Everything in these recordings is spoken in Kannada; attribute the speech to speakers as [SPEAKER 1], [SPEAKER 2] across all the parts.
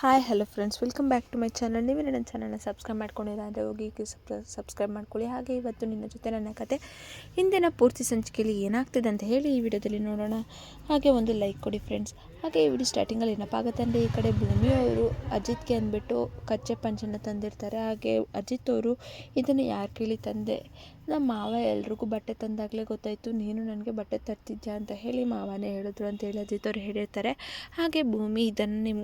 [SPEAKER 1] Hi, hello friends, welcome back to my channel. ನೀವೇ ನನ್ನ ಚಾನಲ್ನ ಸಬ್ಸ್ಕ್ರೈಬ್ ಮಾಡ್ಕೊಂಡಿಲ್ಲ ಅಂದರೆ ಹೋಗಿ ಸಬ್ಸ್ಕ್ರೈಬ್ ಮಾಡ್ಕೊಳ್ಳಿ. ಹಾಗೆ ಇವತ್ತು ನಿನ್ನ ಜೊತೆ ನನ್ನ ಕತೆ ಹಿಂದಿನ ಪೂರ್ತಿ ಸಂಚಿಕೆಯಲ್ಲಿ ಏನಾಗ್ತಿದೆ ಅಂತ ಹೇಳಿ ಈ ವಿಡಿಯೋದಲ್ಲಿ ನೋಡೋಣ. ಹಾಗೆ ಒಂದು ಲೈಕ್ ಕೊಡಿ ಫ್ರೆಂಡ್ಸ್ ಹಾಗೆ ಈ ವಿಡಿಯೋ ಸ್ಟಾರ್ಟಿಂಗಲ್ಲಿ ಏನಪ್ಪ ಆಗುತ್ತೆ ಅಂದರೆ ಈ ಕಡೆ ಭೂಮಿ ಅವರು ಅಜಿತ್ಗೆ ಅಂದ್ಬಿಟ್ಟು ಕಚ್ಚೆ ಪಂಚನ ತಂದಿರ್ತಾರೆ. ಹಾಗೆ ಅಜಿತ್ ಅವರು ಇದನ್ನು ಯಾರು ಕೇಳಿ ತಂದೆ? ನಮ್ಮ ಮಾವ ಎಲ್ರಿಗೂ ಬಟ್ಟೆ ತಂದಾಗಲೇ ಗೊತ್ತಾಯಿತು. ನೀನು ನನಗೆ ಬಟ್ಟೆ ತರ್ತಿದ್ಯಾ ಅಂತ ಹೇಳಿ ಮಾವನೇ ಹೇಳಿದ್ರು ಅಂತ ಹೇಳಿ ಅಜಿತ್ ಅವರು ಹೇಳಿರ್ತಾರೆ. ಹಾಗೆ ಭೂಮಿ ಇದನ್ನು ನಿಮ್ಮ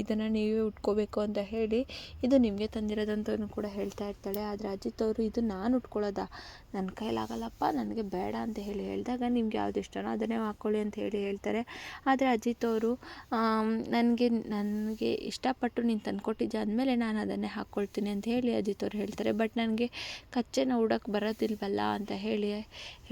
[SPEAKER 1] ಇದನ್ನು ನೀವೇ ಉಟ್ಕೋಬೇಕು ಅಂತ ಹೇಳಿ ಇದು ನಿಮಗೆ ತಂದಿರೋದಂತೂ ಕೂಡ ಹೇಳ್ತಾ ಇರ್ತಾಳೆ. ಆದರೆ ಅಜಿತ್ ಅವರು ಇದು ನಾನು ಉಟ್ಕೊಳ್ಳೋದಾ? ನನ್ನ ಕೈಲಾಗಲ್ಲಪ್ಪ, ನನಗೆ ಬೇಡ ಅಂತ ಹೇಳಿ ಹೇಳಿದಾಗ ನಿಮ್ಗೆ ಯಾವ್ದು ಇಷ್ಟನೋ ಅದನ್ನೇ ಹಾಕ್ಕೊಳ್ಳಿ ಅಂತ ಹೇಳಿ ಹೇಳ್ತಾರೆ. ಆದರೆ ಅಜಿತ್ ಅವರು ನನಗೆ ನನಗೆ ಇಷ್ಟಪಟ್ಟು ನೀನು ತಂದುಕೊಟ್ಟಿದ್ದೆ ಅಂದಮೇಲೆ ನಾನು ಅದನ್ನೇ ಹಾಕ್ಕೊಳ್ತೀನಿ ಅಂತ ಹೇಳಿ ಅಜಿತ್ ಅವ್ರು ಹೇಳ್ತಾರೆ. ಬಟ್ ನನಗೆ ಕಚ್ಚೆನ ಉಡೋಕ್ಕೆ ಬರೋದಿಲ್ವಲ್ಲ ಅಂತ ಹೇಳಿ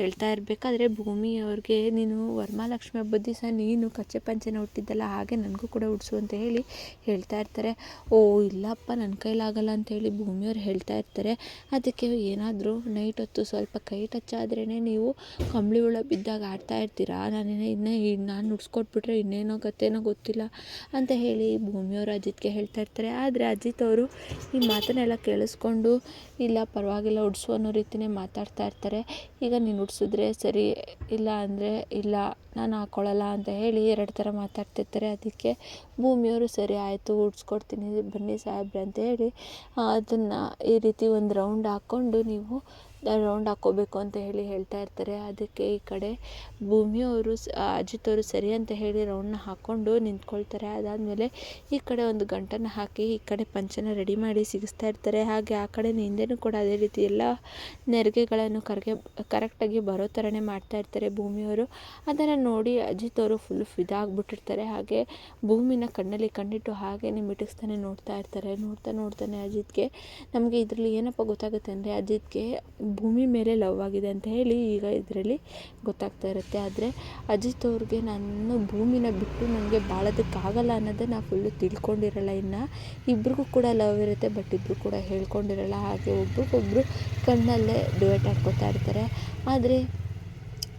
[SPEAKER 1] ಹೇಳ್ತಾ ಇರಬೇಕಾದ್ರೆ ಭೂಮಿ ಅವ್ರಿಗೆ ನೀನು ವರಮಹಾಲಕ್ಷ್ಮಿ ಹಬ್ಬದ ದಿವಸ ನೀನು ಕಚ್ಚೆ ಪಂಚೆನ ಹುಟ್ಟಿದ್ದಲ್ಲ, ಹಾಗೆ ನನಗೂ ಕೂಡ ಉಡಿಸು ಅಂತ ಹೇಳಿ ಹೇಳ್ತಾ ಇರ್ತಾರೆ. ಓ, ಇಲ್ಲಪ್ಪ ನನ್ನ ಕೈಲಾಗಲ್ಲ ಅಂಥೇಳಿ ಭೂಮಿಯವ್ರು ಹೇಳ್ತಾ ಇರ್ತಾರೆ. ಅದಕ್ಕೆ ಏನಾದರೂ ನೈಟ್ ಹೊತ್ತು ಸ್ವಲ್ಪ ಕೈ ಟಚ್ ಆದ್ರೇ ನೀವು ಕಂಬಳಿ ಹುಳ ಬಿದ್ದಾಗ ಆಡ್ತಾ ಇರ್ತೀರಾ? ನಾನು ಇನ್ನೇ ನಾನು ನುಡ್ಸ್ಕೊಟ್ಬಿಟ್ರೆ ಇನ್ನೇನೋ ಕಥೆನೋ ಗೊತ್ತಿಲ್ಲ ಅಂತ ಹೇಳಿ ಭೂಮಿಯವರು ಅಜಿತ್ಗೆ ಹೇಳ್ತಾ ಇರ್ತಾರೆ. ಆದರೆ ಅಜಿತ್ ಅವರು ಈ ಮಾತನ್ನೆಲ್ಲ ಕೇಳಿಸ್ಕೊಂಡು, ಇಲ್ಲ ಪರವಾಗಿಲ್ಲ ಉಡ್ಸು ಅನ್ನೋ ರೀತಿಯೇ ಮಾತಾಡ್ತಾ ಇರ್ತಾರೆ. ಈಗ ನೀನು ಉಡ್ಸಿದ್ರೆ ಸರಿ ಇಲ್ಲ ಅಂದರೆ ಇಲ್ಲ, ನಾನು ಹಾಕ್ಕೊಳ್ಳಲ್ಲ ಅಂತ ಹೇಳಿ ಎರಡು ಥರ ಮಾತಾಡ್ತಿರ್ತಾರೆ. ಅದಕ್ಕೆ ಭೂಮಿಯವರು ಸರಿ ಆಯಿತು ಉಡ್ಸ್ಕೊಡ್ತೀನಿ ಬನ್ನಿ ಸಾಹೇಬ್ರೆ ಅಂತ ಹೇಳಿ ಅದನ್ನು ಈ ರೀತಿ ಒಂದು ರೌಂಡ್ ಹಾಕ್ಕೊಂಡು ನೀವು ರೌಂಡ್ ಹಾಕ್ಕೋಬೇಕು ಅಂತ ಹೇಳಿ ಹೇಳ್ತಾ ಇರ್ತಾರೆ. ಅದಕ್ಕೆ ಈ ಕಡೆ ಭೂಮಿಯವರು ಅಜಿತ್ ಅವರು ಸರಿ ಅಂತ ಹೇಳಿ ರೌಂಡನ್ನ ಹಾಕ್ಕೊಂಡು ನಿಂತ್ಕೊಳ್ತಾರೆ. ಅದಾದಮೇಲೆ ಈ ಕಡೆ ಒಂದು ಗಂಟನ್ನು ಹಾಕಿ ಈ ಕಡೆ ಪಂಚನ ರೆಡಿ ಮಾಡಿ ಸಿಗಿಸ್ತಾ ಇರ್ತಾರೆ. ಹಾಗೆ ಆ ಕಡೆ ನಿಂದೆನು ಕೂಡ ಅದೇ ರೀತಿ ಎಲ್ಲ ನೆರಿಗೆಗಳನ್ನು ಕರ್ಗೆ ಕರೆಕ್ಟಾಗಿ ಬರೋ ಥರನೇ ಮಾಡ್ತಾ ಇರ್ತಾರೆ ಭೂಮಿಯವರು ಅದನ್ನು ನೋಡಿ ಅಜಿತ್ ಅವರು ಫುಲ್ ಫಿದಾಗ್ಬಿಟ್ಟಿರ್ತಾರೆ ಹಾಗೆ ಭೂಮಿನ ಕಣ್ಣಲ್ಲಿ ಕಣ್ಣಿಟ್ಟು ಹಾಗೆಯೇ ಮಿಟುಕ್ಸ್ತಾನೆ ನೋಡ್ತಾ ಇರ್ತಾರೆ. ನೋಡ್ತಾ ನೋಡ್ತಾನೆ ಅಜಿತ್ಗೆ. ನಮಗೆ ಇದರಲ್ಲಿ ಏನಪ್ಪ ಗೊತ್ತಾಗುತ್ತೆ ಅಂದರೆ ಅಜಿತ್ಗೆ ಭೂಮಿ ಮೇಲೆ ಲವ್ ಆಗಿದೆ ಅಂತ ಹೇಳಿ ಈಗ ಇದರಲ್ಲಿ ಗೊತ್ತಾಗ್ತಾ ಇರುತ್ತೆ. ಆದರೆ ಅಜಿತ್ ಅವ್ರಿಗೆ ನಾನು ಭೂಮಿನ ಬಿಟ್ಟು ನನಗೆ ಬಾಳೋದಕ್ಕಾಗಲ್ಲ ಅನ್ನೋದನ್ನು ಫುಲ್ಲು ತಿಳ್ಕೊಂಡಿರಲ್ಲ ಇನ್ನು. ಇಬ್ರಿಗೂ ಕೂಡ ಲವ್ ಇರುತ್ತೆ ಬಟ್ ಇಬ್ಬರು ಕೂಡ ಹೇಳ್ಕೊಂಡಿರಲ್ಲ. ಹಾಗೆ ಒಬ್ರಿಗೊಬ್ರು ಕಣ್ಣಲ್ಲೇ ಡುಯೆಟ್ ಹಾಕ್ಕೋತಾ ಇರ್ತಾರೆ. ಆದರೆ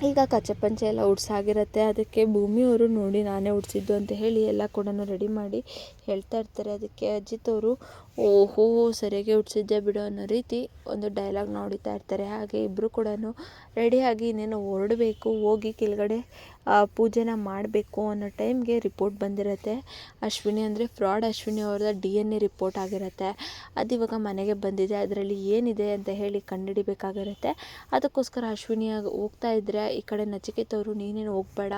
[SPEAKER 1] ಈಗ ಕಚ್ಚೆ ಪಂಚೆ ಎಲ್ಲ ಉಡ್ಸಾಗಿರುತ್ತೆ. ಅದಕ್ಕೆ ಭೂಮಿಯವರು ನೋಡಿ ನಾನೇ ಉಡ್ಸಿದ್ದು ಅಂತ ಹೇಳಿ ಎಲ್ಲ ಕೂಡ ರೆಡಿ ಮಾಡಿ ಹೇಳ್ತಾ ಇರ್ತಾರೆ. ಅದಕ್ಕೆ ಅಜಿತ್ ಅವರು, ಓಹೋ, ಸರಿಯಾಗಿ ಉಡ್ಸಿದ್ದೆ ಬಿಡು ಅನ್ನೋ ರೀತಿ ಒಂದು ಡೈಲಾಗ್ ನೋಡಿತಾ ಇರ್ತಾರೆ. ಹಾಗೆ ಇಬ್ಬರೂ ಕೂಡ ರೆಡಿಯಾಗಿ ಇನ್ನೇನು ಹೊರಡಬೇಕು, ಹೋಗಿ ಕೆಳಗಡೆ ಪೂಜೆನ ಮಾಡಬೇಕು ಅನ್ನೋ ಟೈಮ್ಗೆ ರಿಪೋರ್ಟ್ ಬಂದಿರುತ್ತೆ. ಅಶ್ವಿನಿ ಅಂದರೆ ಫ್ರಾಡ್ ಅಶ್ವಿನಿ ಅವ್ರದ್ದು ಡಿ ಎನ್ ಎ ರಿಪೋರ್ಟ್ ಆಗಿರುತ್ತೆ. ಅದು ಇವಾಗ ಮನೆಗೆ ಬಂದಿದೆ. ಅದರಲ್ಲಿ ಏನಿದೆ ಅಂತ ಹೇಳಿ ಕಂಡುಹಿಡಿಬೇಕಾಗಿರುತ್ತೆ. ಅದಕ್ಕೋಸ್ಕರ ಅಶ್ವಿನಿ ಹೋಗ್ತಾ ಇದ್ದರೆ ಈ ಕಡೆ ನಚಿಕೇತವರು, ನೀನೇನು ಹೋಗಬೇಡ,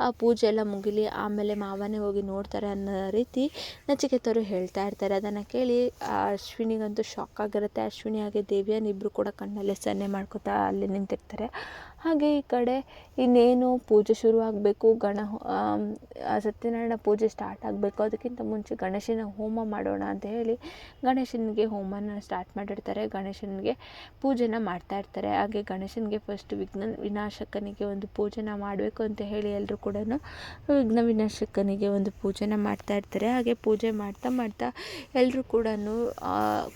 [SPEAKER 1] ಆ, ಪೂಜೆ ಎಲ್ಲ ಮುಗಿಲಿ, ಆಮೇಲೆ ಮಾವನೇ ಹೋಗಿ ನೋಡ್ತಾರೆ ಅನ್ನೋ ರೀತಿ ನಚಿಕೇತವರು ಹೇಳ್ತಾ ಇರ್ತಾರೆ. ಅದನ್ನು ಕೇಳಿ ಅಶ್ವಿನಿಗಂತೂ ಶಾಕ್ ಆಗಿರುತ್ತೆ. ಅಶ್ವಿನಿ ಹಾಗೆ ದೇವಿಯನ್ನು ಇಬ್ಬರು ಕೂಡ ಕಣ್ಣಲ್ಲೇ ಸನ್ನೆ ಮಾಡ್ಕೋತಾ ಅಲ್ಲಿ ನಿಂತಿರ್ತಾರೆ ಮಾಡ್ತಾರೆ ಹಾಗೆ ಈ ಕಡೆ ಇನ್ನೇನು ಪೂಜೆ ಶುರುವಾಗಬೇಕು, ಗಣ ಸತ್ಯನಾರಾಯಣ ಪೂಜೆ ಸ್ಟಾರ್ಟ್ ಆಗಬೇಕು, ಅದಕ್ಕಿಂತ ಮುಂಚೆ ಗಣೇಶನ ಹೋಮ ಮಾಡೋಣ ಅಂತ ಹೇಳಿ ಗಣೇಶನಿಗೆ ಹೋಮನ ಸ್ಟಾರ್ಟ್ ಮಾಡಿರ್ತಾರೆ, ಗಣೇಶನಿಗೆ ಪೂಜೆನ ಮಾಡ್ತಾ ಇರ್ತಾರೆ. ಹಾಗೆ ಗಣೇಶನಿಗೆ ಫಸ್ಟ್ ವಿಘ್ನ ವಿನಾಶಕನಿಗೆ ಒಂದು ಪೂಜೆನ ಮಾಡಬೇಕು ಅಂತ ಹೇಳಿ ಎಲ್ಲರೂ ಕೂಡ ವಿಘ್ನ ವಿನಾಶಕನಿಗೆ ಒಂದು ಪೂಜೆನ ಮಾಡ್ತಾ ಇರ್ತಾರೆ. ಹಾಗೆ ಪೂಜೆ ಮಾಡ್ತಾ ಮಾಡ್ತಾ ಎಲ್ಲರೂ ಕೂಡ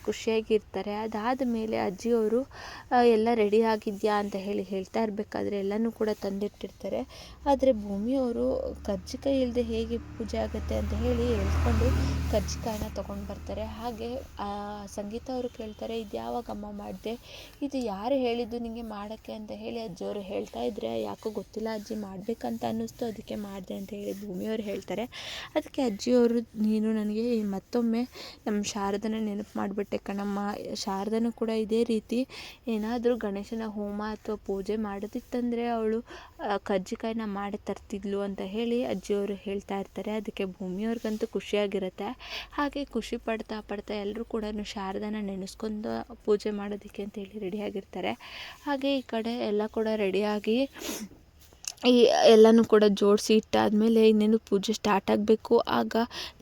[SPEAKER 1] ಖುಷಿಯಾಗಿರ್ತಾರೆ. ಅದಾದ ಮೇಲೆ ಅಜ್ಜಿಯವರು ಎಲ್ಲ ರೆಡಿ ಆಗಿದೆಯಾ ಅಂತ ಹೇಳಿ ಹೇಳ್ತಾ ಇರಬೇಕಾದ್ರೆ ಎಲ್ಲನೂ ಕೂಡ ತಂದಿಟ್ಟಿರ್ತಾರೆ. ಆದರೆ ಭೂಮಿಯವರು ಕರ್ಜಿಕಾಯಿ ಇಲ್ಲದೆ ಹೇಗೆ ಪೂಜೆ ಆಗುತ್ತೆ ಅಂತ ಹೇಳಿ ಹೇಳ್ಕೊಂಡು ಕರ್ಜಿಕಾಯನ್ನ ತೊಗೊಂಡು ಬರ್ತಾರೆ. ಹಾಗೆ ಸಂಗೀತ ಅವರು ಕೇಳ್ತಾರೆ, ಇದು ಯಾವಾಗಮ್ಮ ಮಾಡಿದೆ? ಇದು ಯಾರು ಹೇಳಿದ್ದು ನಿಮಗೆ ಮಾಡೋಕ್ಕೆ? ಅಂತ ಹೇಳಿ ಅಜ್ಜಿಯವರು ಹೇಳ್ತಾ ಇದ್ದರೆ ಯಾಕೋ ಗೊತ್ತಿಲ್ಲ ಅಜ್ಜಿ, ಮಾಡಬೇಕಂತ ಅನ್ನಿಸ್ತು, ಅದಕ್ಕೆ ಮಾಡಿದೆ ಅಂತ ಹೇಳಿ ಭೂಮಿಯವರು ಹೇಳ್ತಾರೆ. ಅದಕ್ಕೆ ಅಜ್ಜಿಯವರು ನೀನು ನನಗೆ ಮತ್ತೊಮ್ಮೆ ನಮ್ಮ ಶಾರದನ ನೆನಪು ಮಾಡಿಬಿಟ್ಟೆ ಕಣಮ್ಮ. ಶಾರದನೂ ಕೂಡ ಇದೇ ರೀತಿ ಏನಾದರೂ ಗಣೇಶನ ಹೋಮ ಅಥವಾ ಪೂಜೆ ಮಾಡಿ ಮಾಡೋದಿತ್ತಂದರೆ ಅವಳು ಕರ್ಜಿಕಾಯನ್ನ ಮಾಡಿ ತರ್ತಿದ್ಲು ಅಂತ ಹೇಳಿ ಅಜ್ಜಿಯವರು ಹೇಳ್ತಾ ಇರ್ತಾರೆ. ಅದಕ್ಕೆ ಭೂಮಿಯವ್ರಿಗಂತೂ ಖುಷಿಯಾಗಿರುತ್ತೆ. ಹಾಗೆ ಖುಷಿ ಪಡ್ತಾ ಪಡ್ತಾ ಎಲ್ಲರೂ ಕೂಡ ಶಾರದಾನ ನೆನೆಸ್ಕೊಂಡು ಪೂಜೆ ಮಾಡೋದಕ್ಕೆ ಅಂತೇಳಿ ರೆಡಿಯಾಗಿರ್ತಾರೆ ಹಾಗೆ ಈ ಕಡೆ ಎಲ್ಲ ಕೂಡ ರೆಡಿಯಾಗಿ ಈ ಎಲ್ಲನೂ ಕೂಡ ಜೋಡಿಸಿ ಇಟ್ಟಾದಮೇಲೆ ಇನ್ನೇನು ಪೂಜೆ ಸ್ಟಾರ್ಟ್ ಆಗಬೇಕು. ಆಗ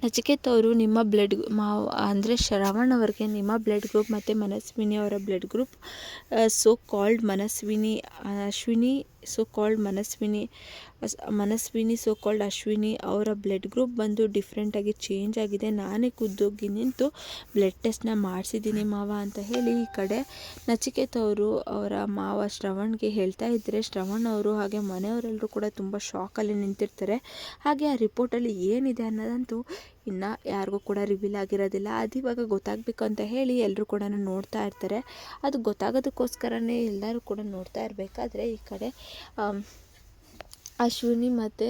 [SPEAKER 1] ನಚಿಕೇತವರು ನಿಮ್ಮ ಬ್ಲಡ್ ಮಾವ ಅಂದರೆ ಶ್ರವಣ್ ಅವ್ರಿಗೆ ನಿಮ್ಮ ಬ್ಲಡ್ ಗ್ರೂಪ್ ಮತ್ತು ಮನಸ್ವಿನಿ ಅವರ blood group so called Manaswini Ashwini so called Manaswini Manaswini so called Ashwini ಅವರ ಬ್ಲಡ್ ಗ್ರೂಪ್ ಬಂದು ಡಿಫ್ರೆಂಟಾಗಿ ಚೇಂಜ್ ಆಗಿದೆ. ನಾನೇ ಕುದ್ದೋಗಿ ನಿಂತು ಬ್ಲಡ್ ಟೆಸ್ಟ್ನ ಮಾಡಿಸಿದ್ದೀನಿ ಮಾವ ಅಂತ ಹೇಳಿ ಈ ಕಡೆ ನಚಿಕೇತ್ ಅವರು ಅವರ ಮಾವ ಶ್ರವಣ್ಗೆ ಹೇಳ್ತಾ ಇದ್ದರೆ ಶ್ರವಣ್ ಅವರು ಹಾಗೆ ಮನೆಯವರೆಲ್ಲರೂ ಕೂಡ ತುಂಬ ಶಾಕಲ್ಲಿ ನಿಂತಿರ್ತಾರೆ. ಹಾಗೆ ಆ ರಿಪೋರ್ಟಲ್ಲಿ ಏನಿದೆ ಅನ್ನೋದಂತೂ ಇನ್ನು ಯಾರಿಗೂ ಕೂಡ ರಿವೀಲ್ ಆಗಿರೋದಿಲ್ಲ. ಅದು ಇವಾಗ ಗೊತ್ತಾಗಬೇಕು ಅಂತ ಹೇಳಿ ಎಲ್ಲರೂ ಕೂಡ ನೋಡ್ತಾ ಇರ್ತಾರೆ. ಅದು ಗೊತ್ತಾಗೋದಕ್ಕೋಸ್ಕರನೇ ಎಲ್ಲರೂ ಕೂಡ ನೋಡ್ತಾ ಇರಬೇಕಾದ್ರೆ ಈ ಕಡೆ ಅಶ್ವಿನಿ ಮತ್ತು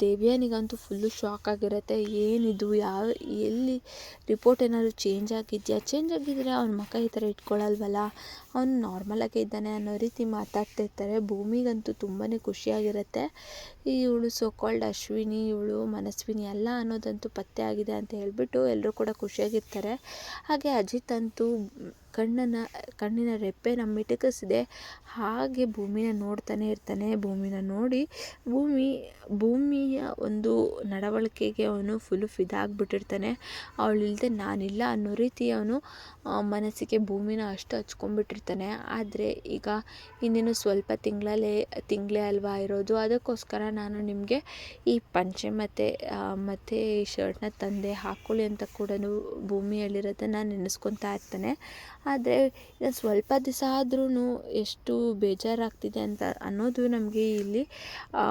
[SPEAKER 1] ದೇವ್ಯಾನಿಗಂತೂ ಫುಲ್ಲು ಶಾಕ್ ಆಗಿರುತ್ತೆ. ಏನಿದು, ಯಾವ, ಎಲ್ಲಿ ರಿಪೋರ್ಟ್ ಏನಾದ್ರು ಚೇಂಜ್ ಆಗಿದೆಯಾ? ಚೇಂಜ್ ಆಗಿದ್ದರೆ ಅವ್ನ ಮಕ್ಕ ಈ ಥರ ಇಟ್ಕೊಳ್ಳಲ್ವಲ್ಲ ಅವನು ನಾರ್ಮಲಾಗೇ ಇದ್ದಾನೆ ಅನ್ನೋ ರೀತಿ ಮಾತಾಡ್ತಿರ್ತಾರೆ ಭೂಮಿಗಂತೂ ತುಂಬಾ ಖುಷಿಯಾಗಿರುತ್ತೆ ಇವಳು ಸೋಕಾಲ್ಡ್ ಅಶ್ವಿನಿ, ಇವಳು ಮನಸ್ವಿನಿ ಅಲ್ಲ ಅನ್ನೋದಂತೂ ಪತ್ತೆ ಆಗಿದೆ ಅಂತ ಹೇಳಿಬಿಟ್ಟು ಎಲ್ಲರೂ ಕೂಡ ಖುಷಿಯಾಗಿರ್ತಾರೆ. ಹಾಗೆ ಅಜಿತ್ ಅಂತೂ ಕಣ್ಣನ್ನು, ಕಣ್ಣಿನ ರೆಪ್ಪೆ ನಮ್ಮ ಮಿಟಕಿಸಿದೆ ಹಾಗೆ ಭೂಮಿನ ನೋಡ್ತಾನೆ ಇರ್ತಾನೆ. ಭೂಮಿನ ನೋಡಿ ಭೂಮಿ ಭೂಮಿಯ ಒಂದು ನಡವಳಿಕೆಗೆ ಅವನು ಫುಲ್ ಫಿದಾಗ್ಬಿಟ್ಟಿರ್ತಾನೆ ಅವಳಿಲ್ಲದೆ ನಾನಿಲ್ಲ ಅನ್ನೋ ರೀತಿ ಅವನು ಮನಸ್ಸಿಗೆ ಭೂಮಿನ ಅಷ್ಟು ಹಚ್ಕೊಂಡ್ಬಿಟ್ಟಿರ್ತಾನೆ. ಆದರೆ ಈಗ ಇನ್ನೇನು ಸ್ವಲ್ಪ ತಿಂಗಳಲ್ಲೇ, ತಿಂಗಳೇ ಅಲ್ವಾ ಇರೋದು? ಅದಕ್ಕೋಸ್ಕರ ನಾನು ನಿಮಗೆ ಈ ಪಂಚೆ ಮತ್ತು ಮತ್ತು ಈ ಶರ್ಟ್ನ ತಂದೆ ಹಾಕ್ಕೊಳ್ಳಿ ಅಂತ ಕೂಡ ಭೂಮಿ ಹೇಳಿರೋದನ್ನು ನೆನೆಸ್ಕೊತಾ ಇರ್ತಾನೆ. ಆದರೆ ಸ್ವಲ್ಪ ದಿವಸ ಆದ್ರೂ ಎಷ್ಟು ಬೇಜಾರಾಗ್ತಿದೆ ಅಂತ ಅನ್ನೋದು ನಮಗೆ ಇಲ್ಲಿ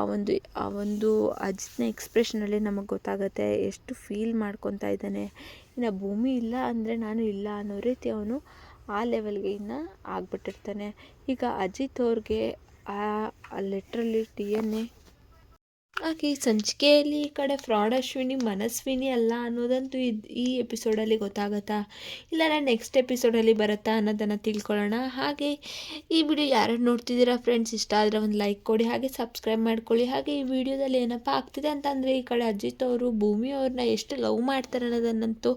[SPEAKER 1] ಒಂದು, ಆ, ಒಂದು ಅಜಿತ್ನ ಎಕ್ಸ್ಪ್ರೆಷನಲ್ಲಿ ನಮಗೆ ಗೊತ್ತಾಗುತ್ತೆ, ಎಷ್ಟು ಫೀಲ್ ಮಾಡ್ಕೊತಾ ಇದ್ದಾನೆ. ಇನ್ನು ಭೂಮಿ ಇಲ್ಲ ಅಂದರೆ ನಾನು ಇಲ್ಲ ಅನ್ನೋ ರೀತಿ ಅವನು ಆ ಲೆವೆಲ್ಗೆ ಇನ್ನು ಆಗ್ಬಿಟ್ಟಿರ್ತಾನೆ. ಈಗ ಅಜಿತ್ ಅವ್ರಿಗೆ ಆ ಲೆಟ್ರಲ್ಲಿ ಡಿ ಎನ್ ಎ ಹಾಗೆ ಈ ಸಂಚಿಕೆಯಲ್ಲಿ ಈ ಕಡೆ ಫ್ರಾಡ್ ಅಶ್ವಿನಿ, ಮನಸ್ವಿನಿ ಅಲ್ಲ ಅನ್ನೋದಂತೂ ಇದು ಈ ಎಪಿಸೋಡಲ್ಲಿ ಗೊತ್ತಾಗತ್ತಾ? ಇಲ್ಲ ನಾನು ನೆಕ್ಸ್ಟ್ ಎಪಿಸೋಡಲ್ಲಿ ಬರುತ್ತಾ ಅನ್ನೋದನ್ನು ತಿಳ್ಕೊಳ್ಳೋಣ. ಹಾಗೆ ಈ ವಿಡಿಯೋ ಯಾರು ನೋಡ್ತಿದ್ದೀರಾ ಫ್ರೆಂಡ್ಸ್ ಇಷ್ಟ ಆದರೆ ಒಂದು ಲೈಕ್ ಕೊಡಿ, ಹಾಗೆ ಸಬ್ಸ್ಕ್ರೈಬ್ ಮಾಡ್ಕೊಳ್ಳಿ. ಹಾಗೆ ಈ ವಿಡಿಯೋದಲ್ಲಿ ಏನಪ್ಪ ಆಗ್ತಿದೆ ಅಂತಂದರೆ ಈ ಕಡೆ ಅಜಿತ್ ಅವರು, ಭೂಮಿ ಅವ್ರನ್ನ ಎಷ್ಟು ಲವ್ ಮಾಡ್ತಾರೆ ಅನ್ನೋದನ್ನಂತೂ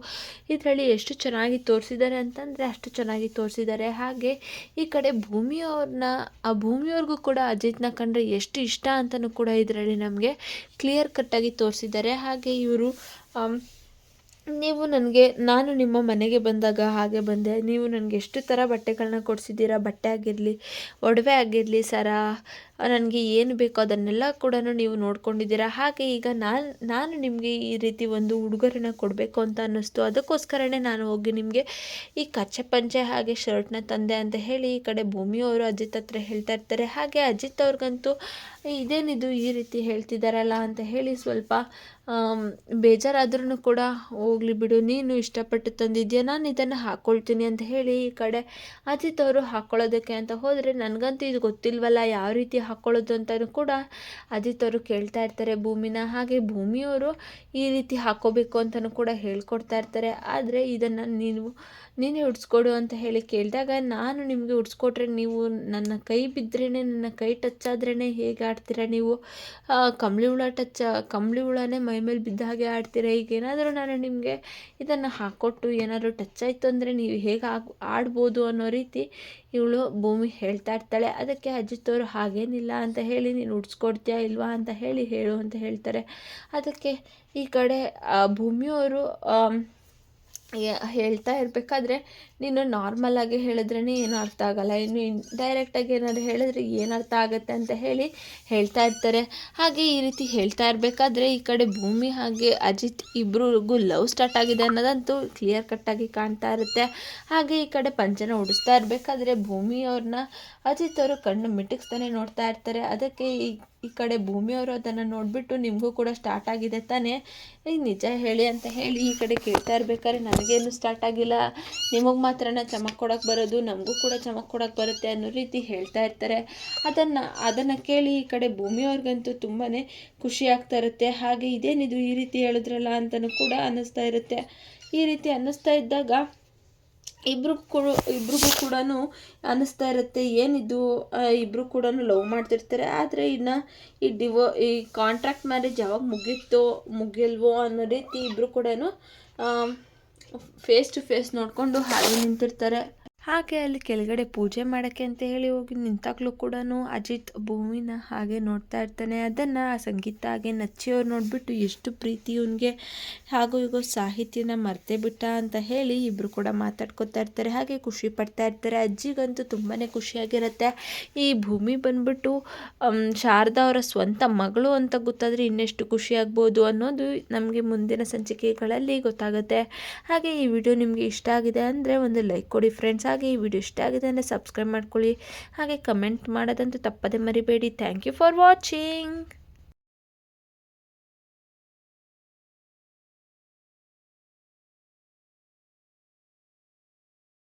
[SPEAKER 1] ಇದರಲ್ಲಿ ಎಷ್ಟು ಚೆನ್ನಾಗಿ ತೋರಿಸಿದ್ದಾರೆ ಅಂತಂದರೆ ಅಷ್ಟು ಚೆನ್ನಾಗಿ ತೋರಿಸಿದ್ದಾರೆ. ಹಾಗೆ ಈ ಕಡೆ ಭೂಮಿ ಅವ್ರನ್ನ ಆ ಭೂಮಿಯವ್ರಿಗೂ ಕೂಡ ಅಜಿತ್ನ ಕಂಡ್ರೆ ಎಷ್ಟು ಇಷ್ಟ ಅಂತಲೂ ಕೂಡ ಇದರಲ್ಲಿ ನಮಗೆ ಕ್ಲಿಯರ್ ಕಟ್ಟಾಗಿ ತೋರಿಸಿದ್ದಾರೆ. ಹಾಗೆ ಇವರು ನೀವು ನನಗೆ, ನಾನು ನಿಮ್ಮ ಮನೆಗೆ ಬಂದಾಗ ಹಾಗೆ ಬಂದೆ. ನೀವು ನನಗೆ ಎಷ್ಟು ಥರ ಬಟ್ಟೆಗಳನ್ನ ಕೊಡಿಸಿದ್ದೀರಾ? ಬಟ್ಟೆ ಆಗಿರಲಿ, ಒಡವೆ ಆಗಿರಲಿ, ಸರ ನನಗೆ ಏನು ಬೇಕೋ ಅದನ್ನೆಲ್ಲ ಕೂಡ ನೀವು ನೋಡ್ಕೊಂಡಿದ್ದೀರಾ? ಹಾಗೆ ಈಗ ನಾನು ನಾನು ನಿಮಗೆ ಈ ರೀತಿ ಒಂದು ಉಡುಗೊರೆನ ಕೊಡಬೇಕು ಅಂತ ಅನ್ನಿಸ್ತು. ಅದಕ್ಕೋಸ್ಕರನೇ ನಾನು ಹೋಗಿ ನಿಮಗೆ ಈ ಕಚ್ಚೆ ಪಂಚೆ ಹಾಗೆ ಶರ್ಟ್ನ ತಂದೆ ಅಂತ ಹೇಳಿ ಈ ಕಡೆ ಭೂಮಿಯವರು ಅಜಿತ್ ಹತ್ರ ಹೇಳ್ತಾ ಇರ್ತಾರೆ. ಹಾಗೆ ಅಜಿತ್ ಅವ್ರಿಗಂತೂ ಇದೇನಿದು ಈ ರೀತಿ ಹೇಳ್ತಿದ್ದಾರಲ್ಲ ಅಂತ ಹೇಳಿ ಸ್ವಲ್ಪ ಬೇಜಾರಾದ್ರೂ ಕೂಡ ಹೋಗ್ಲಿ ಬಿಡು, ನೀನು ಇಷ್ಟಪಟ್ಟು ತಂದಿದ್ಯಾ, ನಾನು ಇದನ್ನು ಹಾಕ್ಕೊಳ್ತೀನಿ ಅಂತ ಹೇಳಿ ಈ ಕಡೆ ಅಜಿತ್ ಅವರು ಹಾಕ್ಕೊಳ್ಳೋದಕ್ಕೆ ಅಂತ ಹೋದರೆ ನನಗಂತೂ ಇದು ಗೊತ್ತಿಲ್ವಲ್ಲ ಯಾವ ರೀತಿ ಹಾಕ್ಕೊಳ್ಳೋದು ಅಂತಲೂ ಕೂಡ ಅಜಿತ್ ಅವರು ಕೇಳ್ತಾ ಇರ್ತಾರೆ ಭೂಮಿನ. ಹಾಗೆ ಭೂಮಿಯವರು ಈ ರೀತಿ ಹಾಕ್ಕೋಬೇಕು ಅಂತಲೂ ಕೂಡ ಹೇಳ್ಕೊಡ್ತಾ ಇರ್ತಾರೆ. ಆದರೆ ಇದನ್ನು ನೀನು ನೀನೇ ಉಡ್ಸ್ಕೊಡು ಅಂತ ಹೇಳಿ ಕೇಳಿದಾಗ ನಾನು ನಿಮಗೆ ಉಡ್ಸ್ಕೊಟ್ರೆ ನೀವು ನನ್ನ ಕೈ ಬಿದ್ರೇ ನನ್ನ ಕೈ ಟಚ್ ಆದ್ರೇ ಹೇಗೆ ಆಡ್ತೀರಾ ನೀವು? ಕಂಬಳಿ ಹುಳ ಟಚ್ ಕಂಬಳಿ ಹುಳನೇ ಮೈ ಮೇಲೆ ಬಿದ್ದ ಹಾಗೆ ಆಡ್ತೀರಾ? ಈಗ ಏನಾದರೂ ನಾನು ನಿಮಗೆ ಇದನ್ನು ಹಾಕ್ಕೊಟ್ಟು ಏನಾದರೂ ಟಚ್ ಆಯಿತು ಅಂದರೆ ನೀವು ಹೇಗೆ ಆಡ್ಬೋದು ಅನ್ನೋ ರೀತಿ ಇವಳು ಭೂಮಿ ಹೇಳ್ತಾ ಇರ್ತಾಳೆ. ಅದಕ್ಕೆ ಅಜ್ಜಿತವರು ಅವರು ಹಾಗೇನಿಲ್ಲ ಅಂತ ಹೇಳಿ, ನೀನು ಉಡ್ಸ್ಕೊಡ್ತೀಯಾ ಇಲ್ವಾ ಅಂತ ಹೇಳಿ ಹೇಳು ಅಂತ ಹೇಳ್ತಾರೆ. ಅದಕ್ಕೆ ಈ ಕಡೆ ಭೂಮಿಯವರು ಹೇಳ್ತಾ ಇರಬೇಕಾದ್ರೆ ನೀನು ನಾರ್ಮಲಾಗಿ ಹೇಳಿದ್ರೇ ಏನು ಅರ್ಥ ಆಗಲ್ಲ. ಇನ್ನು ಡೈರೆಕ್ಟಾಗಿ ಏನಾದ್ರು ಹೇಳಿದ್ರೆ ಏನು ಅರ್ಥ ಆಗುತ್ತೆ ಅಂತ ಹೇಳಿ ಹೇಳ್ತಾ ಇರ್ತಾರೆ. ಹಾಗೆ ಈ ರೀತಿ ಹೇಳ್ತಾ ಇರಬೇಕಾದ್ರೆ ಈ ಕಡೆ ಭೂಮಿ ಹಾಗೆ ಅಜಿತ್ ಇಬ್ಬರಿಗೂ ಲವ್ ಸ್ಟಾರ್ಟ್ ಆಗಿದೆ ಅನ್ನೋದಂತೂ ಕ್ಲಿಯರ್ ಕಟ್ಟಾಗಿ ಕಾಣ್ತಾ ಇರುತ್ತೆ. ಹಾಗೆ ಈ ಕಡೆ ಪಂಚನ ಉಡಿಸ್ತಾ ಇರಬೇಕಾದ್ರೆ ಭೂಮಿ ಅವ್ರನ್ನ ಅಜಿತ್ ಅವರು ಕಣ್ಣು ಮಿಟಕ್ಸ್ತಾನೆ ನೋಡ್ತಾ ಇರ್ತಾರೆ. ಅದಕ್ಕೆ ಈ ಈ ಕಡೆ ಭೂಮಿಯವರು ಅದನ್ನು ನೋಡಿಬಿಟ್ಟು ನಿಮಗೂ ಕೂಡ ಸ್ಟಾರ್ಟ್ ಆಗಿದೆ ತಾನೇ. ಈಗ ನಿಜ ಹೇಳಿ ಅಂತ ಹೇಳಿ ಈ ಕಡೆ ಕೇಳ್ತಾ ಇರ್ಬೇಕಾದ್ರೆ ನನಗೇನು ಸ್ಟಾರ್ಟ್ ಆಗಿಲ್ಲ. ನಿಮಗೆ ಮಾತ್ರನ ಚಮಕ್ ಕೊಡೋಕೆ ಬರೋದು, ನಮಗೂ ಕೂಡ ಚಮಕ್ ಕೊಡೋಕೆ ಬರುತ್ತೆ ಅನ್ನೋ ರೀತಿ ಹೇಳ್ತಾ ಇರ್ತಾರೆ. ಅದನ್ನು ಅದನ್ನು ಕೇಳಿ ಈ ಕಡೆ ಭೂಮಿಯವ್ರಿಗಂತೂ ತುಂಬಾ ಖುಷಿ ಆಗ್ತಾ ಇರುತ್ತೆ. ಹಾಗೆ ಇದೇನಿದು ಈ ರೀತಿ ಹೇಳಿದ್ರಲ್ಲ ಅಂತಲೂ ಕೂಡ ಅನ್ನಿಸ್ತಾ ಇರುತ್ತೆ. ಈ ರೀತಿ ಅನ್ನಿಸ್ತಾ ಇದ್ದಾಗ ಇಬ್ರಿಗೂ ಕೂಡ ಇಬ್ರಿಗೂ ಕೂಡ ಅನ್ನಿಸ್ತಾ ಇರುತ್ತೆ, ಏನಿದು ಇಬ್ಬರು ಕೂಡ ಲವ್ ಮಾಡ್ತಿರ್ತಾರೆ. ಆದರೆ ಇನ್ನು ಈ ಡಿವೋ ಈ ಕಾಂಟ್ರಾಕ್ಟ್ ಮ್ಯಾರೇಜ್ ಯಾವಾಗ ಮುಗಿಯುತ್ತೋ ಮುಗಿಯಲ್ವೋ ಅನ್ನೋ ರೀತಿ ಇಬ್ಬರು ಕೂಡ ಫೇಸ್ ಟು ಫೇಸ್ ನೋಡಿಕೊಂಡು ಹಾಗೆ ನಿಂತಿರ್ತಾರೆ. ಹಾಗೆ ಅಲ್ಲಿ ಕೆಳಗಡೆ ಪೂಜೆ ಮಾಡೋಕ್ಕೆ ಅಂತ ಹೇಳಿ ಹೋಗಿ ನಿಂತಾಗಲೂ ಕೂಡ ಅಜಿತ್ ಭೂಮಿನ ಹಾಗೆ ನೋಡ್ತಾ ಇರ್ತಾನೆ. ಅದನ್ನು ಆ ಸಂಗೀತ ಹಾಗೆ ನಚ್ಚಿಯವ್ರು ನೋಡಿಬಿಟ್ಟು ಎಷ್ಟು ಪ್ರೀತಿ ಇವನಿಗೆ. ಹಾಗೂ ಈಗ ಸಾಹಿತ್ಯನ ಮರ್ತೇ ಬಿಟ್ಟ ಅಂತ ಹೇಳಿ ಇಬ್ಬರು ಕೂಡ ಮಾತಾಡ್ಕೊತಾ ಇರ್ತಾರೆ. ಹಾಗೆ ಖುಷಿ ಪಡ್ತಾ ಇರ್ತಾರೆ. ಅಜ್ಜಿಗಂತೂ ತುಂಬಾ ಖುಷಿಯಾಗಿರುತ್ತೆ. ಈ ಭೂಮಿ ಬಂದ್ಬಿಟ್ಟು ಶಾರದಾ ಅವರ ಸ್ವಂತ ಮಗಳು ಅಂತ ಗೊತ್ತಾದರೆ ಇನ್ನೆಷ್ಟು ಖುಷಿ ಆಗ್ಬೋದು ಅನ್ನೋದು ನಮಗೆ ಮುಂದಿನ ಸಂಚಿಕೆಗಳಲ್ಲಿ ಗೊತ್ತಾಗುತ್ತೆ. ಹಾಗೆ ಈ ವಿಡಿಯೋ ನಿಮಗೆ ಇಷ್ಟ ಆಗಿದೆ ಅಂದರೆ ಒಂದು ಲೈಕ್ ಕೊಡಿ ಫ್ರೆಂಡ್ಸ್ ಹಾಗೆ ಈ ವಿಡಿಯೋ ಇಷ್ಟ ಆಗಿದೆ ಅಂದರೆ ಸಬ್ಸ್ಕ್ರೈಬ್ ಮಾಡ್ಕೊಳ್ಳಿ. ಹಾಗೆ ಕಮೆಂಟ್ ಮಾಡೋದಂತೂ ತಪ್ಪದೆ ಮರಿಬೇಡಿ. Thank you for watching.